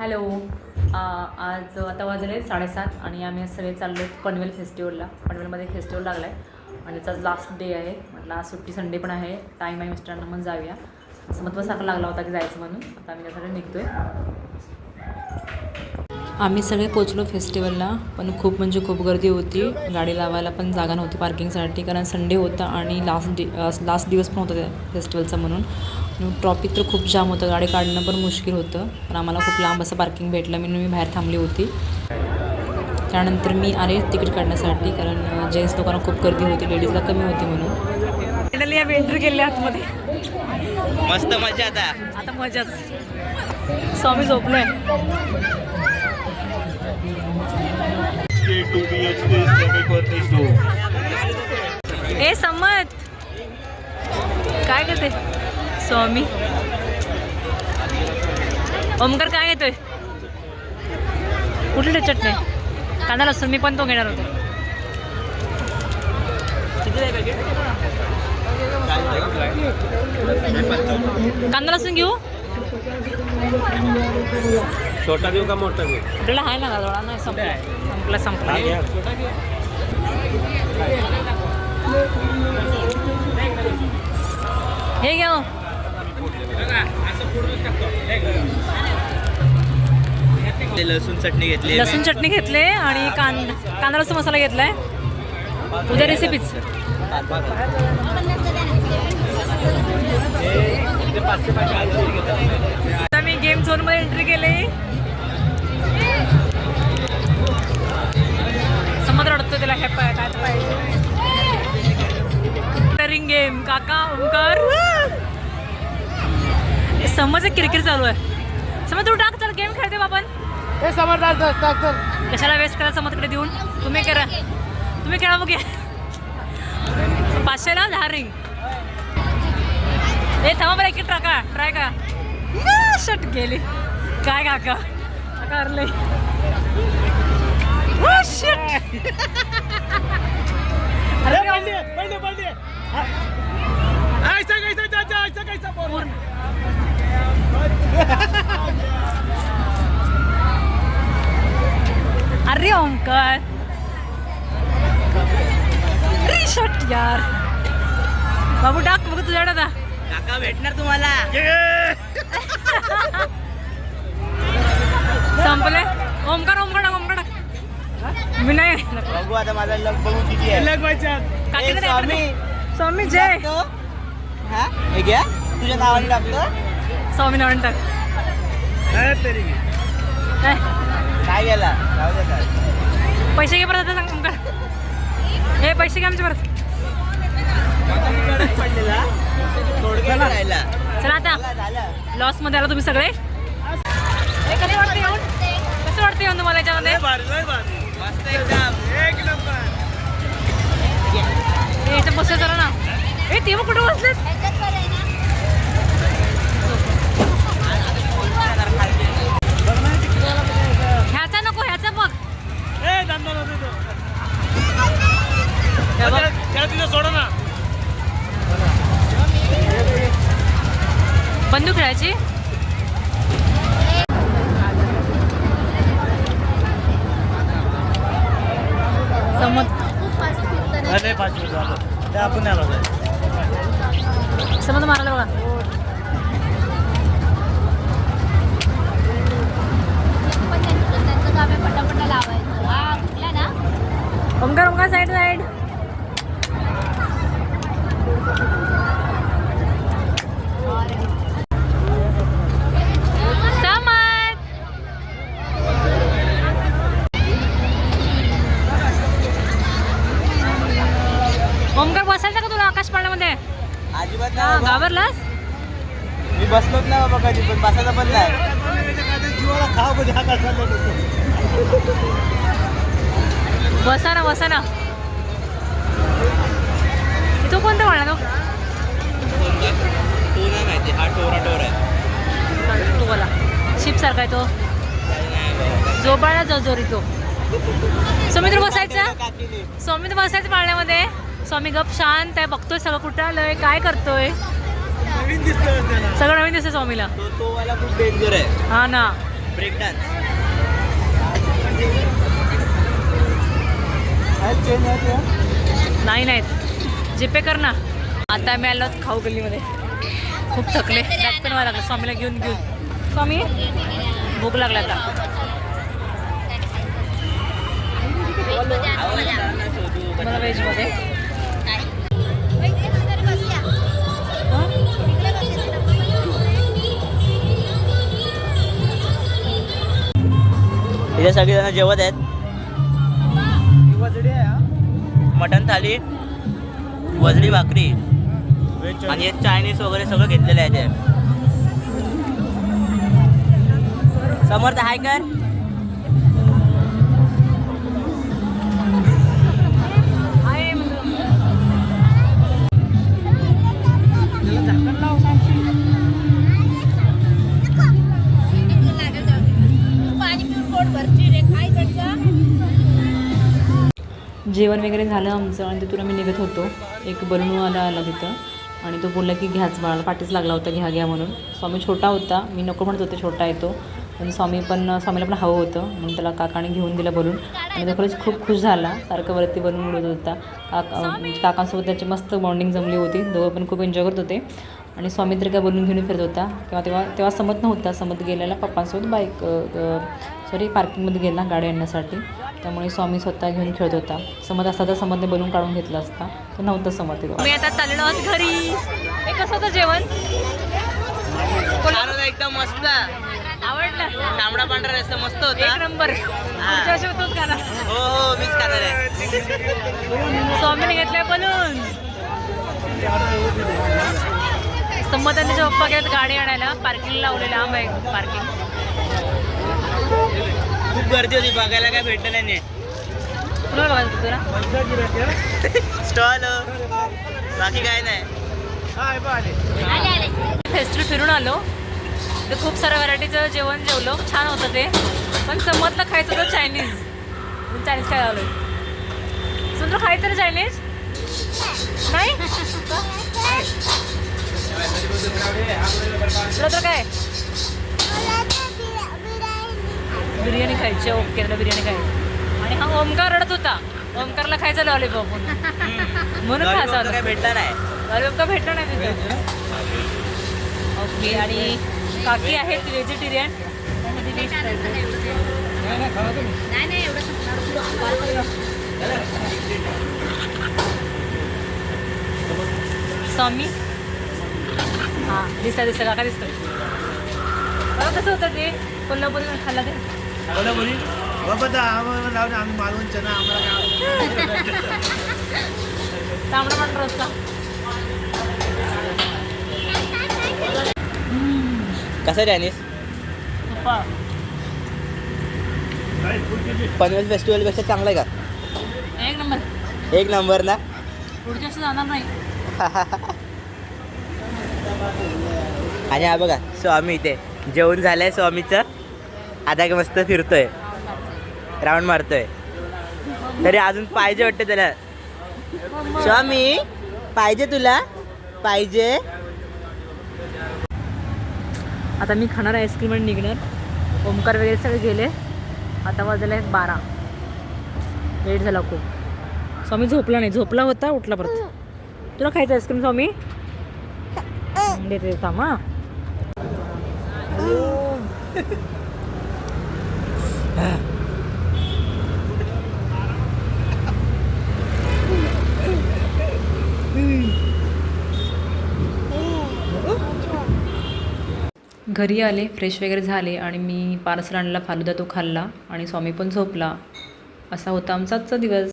Hello. आज आता वाजले साडेसात आणि आम्ही सगळे चाललो पनवेल फेस्टिवलला. पनवेलमध्ये फेस्टिवल लागला आहे आणि त्याचा लास्ट डे आहे. म्हटलं आज सुट्टी संडे पण आहे. टाईम आहे मिस्टरांना मग जाऊया. असं महत्त्वासारखा लागला होता की जायचं म्हणून. आता आम्ही त्यासाठी निघतो आहे आम्ही सगळे पोचलो फेस्टिवलला पण खूप म्हणजे खूप गर्दी होती. गाडी लावायला पण जागा नव्हती पार्किंगसाठी कारण संडे होता आणि लास्ट डे लास्ट दिवस पण होता त्या फेस्टिवलचा म्हणून. ट्रॉफिक तर खूप जाम होतं गाडी काढणं पण मुश्किल होतं पण आम्हाला खूप लांब असं पार्किंग भेटलं म्हणून मी बाहेर थांबली होती. त्यानंतर मी आले तिकीट काढण्यासाठी कारण जेंट्स लोकांना खूप गर्दी होती लेडीजला कमी होती म्हणून. फायनली आम्ही एंट्री केली आतमध्ये. मस्त मजा आता. आता मजाच. स्वामी झोपलोय. टू बी एच के ए सम्मत काय करते? स्वामी. ओमकार काय येतोय कुठली चटणी कांदा लसूण मी पण तो घेणार होतो. कांदा लसूण घेऊ? छोटा देऊ का मोठा देऊ? आपल्याला आहे ना थोडा नाही संपला. संपला संपला. हे घ्या. हो. लसूण चटणी घेतली लसूण चटणी घेतले आणि कांदा कांदा लसूण मसाला घेतलाय उद्या रेसिपीच आता मी गेम झोनमध्ये एंट्री केली. समज किरकिर चालू आहे. समज तू टाक चल गेम खेळते आपण. हे समजदार डॉक्टर कशाला वेस्ट करा समजकडे देऊन? तुम्ही करा. तुम्ही खेळा बघूया. पाचशेला दहा रिंग ए थांबा बरं एक टाका ट्राय का शट गेली. काय काका? काका हरले. shit. अरे अरे ओंकार अरे शट यार. बाबू टाक बघ तुझ्याकडे आता काका भेटणार तुम्हाला. संपले? ओमकार ओमकार टाक ओमकार मी नाही. बघू आता माझा लग बघू किती आहे. लग स्वामी. स्वामी जय? हा हे घ्या तुझ्या नावाने टाकतो स्वामी नारायण टाक तेरी काय गेला जाऊ दे. पैसे घे परत आता सांग ओमकार हे पैसे घे आमचे परत कडक पडलेला थोडक्यात राहिला चला आता लॉसमध्ये आला तुम्ही सगळे कसं वाटतं येऊन कसं वाटतं येऊन तुम्हाला याच्यामध्ये मस्त एकदम एक नंबर हे चला ना ए ते मग कुठे बसलेत? ह्याचा नको ह्याचा बघ. हे बंदूक खेळायची समज अरे पाच मिनिट आपण आलो समज मारायला बघा. हा ओमकार ओमकार साईड साईड ओमकार बसायचं का तुला आकाश पाळण्यामध्ये अजिबात हा नाही बाबा. घाबरलास? मी बसलोच नाही बाबा कधी पण बसायचं पण नाही. जीवाला खाव कधी हा कसा बसा ना बसा ना. तो कोणता पाळणा तो? तू नाही माहिती हा टोरा टोर आहे. तो बोला. शिप सारखा आहे तो. जोबाळा जोजोरी तो. बसायचा? काकीने. बसायचं पाळण्यामध्ये? स्वामी गप शांत आहे बघतोय सगळं कुठं आलंय काय करतोय? नवीन दिसतोय त्याला. सगळं नवीन दिसतंय स्वामीला. तो तो वाला खूप डेंजर आहे. हा ना. ब्रेक डान्स नाही नाहीत जीपे कर ना. आता आम्ही आलो खाऊ गल्लीमध्ये. खूप थकले. बॅग पण व्हायला लागलं. स्वामीला घेऊन घेऊन. स्वामी भूक लागला आता. मला व्हेजमध्ये इथे सगळेजण जेवत आहेत. मटन थाली वजडी भाकरी आणि हे चायनीज वगैरे सगळं घेतलेलं आहे ते. समर्थ हाय कर. जेवण वगैरे झालं आमचं आणि तिथून आम्ही निघत होतो. एक बलूनवाला आला तिथं. आणि तो बोलला की घ्याच बाळाला पाठीच लागला होता घ्या घ्या म्हणून. स्वामी छोटा होता. मी नको म्हणत होते छोटा आहे तो. पण स्वामी पण स्वामीला पण हवं होतं. म्हणून त्याला काकाने घेऊन दिलं बलून. आणि तो खरंच खूप खुश झाला. सारखं वरती बलून उडत होता. काका काकांसोबत त्याची मस्त बॉन्डिंग जमली होती. दोघं पण खूप एन्जॉय करत होते. आणि स्वामी तर काय बलून घेऊन फिरत होता. किंवा तेव्हा तेव्हा समत नव्हता. समत गेलेला पप्पांसोबत बाईक सॉरी पार्किंगमध्ये गेला गाडी आणण्यासाठी. त्यामुळे स्वामी स्वतः घेऊन खेळत होता. समत असता तर समतने बनवून काढून घेतला असता. तो नव्हता समत मी आता चाललो आहोत घरी. हे कसं होतं जेवण? एकदम मस्त. आवडलं? तांबडा पांढरा रस्ता मस्त एक होता नंबर. पुढच्या वर्षी होतोच का ना हो हो मीच खाणार आहे. स्वामीने घेतलंय बनून संमत आणि त्याचे पप्पा गेलेत गाडी आणायला पार्किंग लावलेलं लांब आहे पार्किंग खूप गर्दी होती बघायला काय भेटलं नाही स्टॉल बाकी काय नाही. आले आले फेस्टिवल फिरून आलो. तर खूप साऱ्या व्हरायटीचं जेवण जेवलो. छान होतं ते. पण समतला खायचं होतं चायनीज चायनीज काय आलो सुंदर खायचं ना चायनीज नाही? तुला तर काय? बिर्याणी खायची ओके त्याला बिर्याणी खायची. आणि हा ओमकार रडत होता. ओमकारला खायचं लॉलीपॉप म्हणून. खायचं काय होतं. भेटला नाही. लॉलीपॉप का भेटलं नाही तिथं. ओके आणि काकी आहेत व्हेजिटेरियन नाही नाही एवढं स्वामी? हां दिसता दिसतं काका दिसतं बरं कसं होतं ते. कोल्हापुरी खाल्ला ते. कोल्हापुरी बाबा आम्हाला लावून आम्ही मालवण चना आम्हाला कसं चायनीज पनवेल फेस्टिवलपेक्षा चांगलं आहे का? एक नंबर. एक नंबर ना? पुढच्या जाणार नाही. आणि हा बघा स्वामी इथे. जेवण झालंय स्वामीचं. आता एक मस्त फिरतोय. राऊंड मारतोय. तरी अजून पाहिजे वाटते त्याला. स्वामी पाहिजे तुला? पाहिजे. आता मी खाणार आईस्क्रीम आणि निघणार. ओमकार वगैरे सगळे गेले. आता वाजले आहेत बारा. लेट झाला खूप. स्वामी झोपला नाही. झोपला होता उठला परत. तुला खायचं आईस्क्रीम स्वामी? देते थांब हां. घरी आले फ्रेश वगैरे झाले आणि मी पार्सल आणला फालुदा तो खाल्ला आणि स्वामी पण झोपला. असा होता आमचा आजचा दिवस.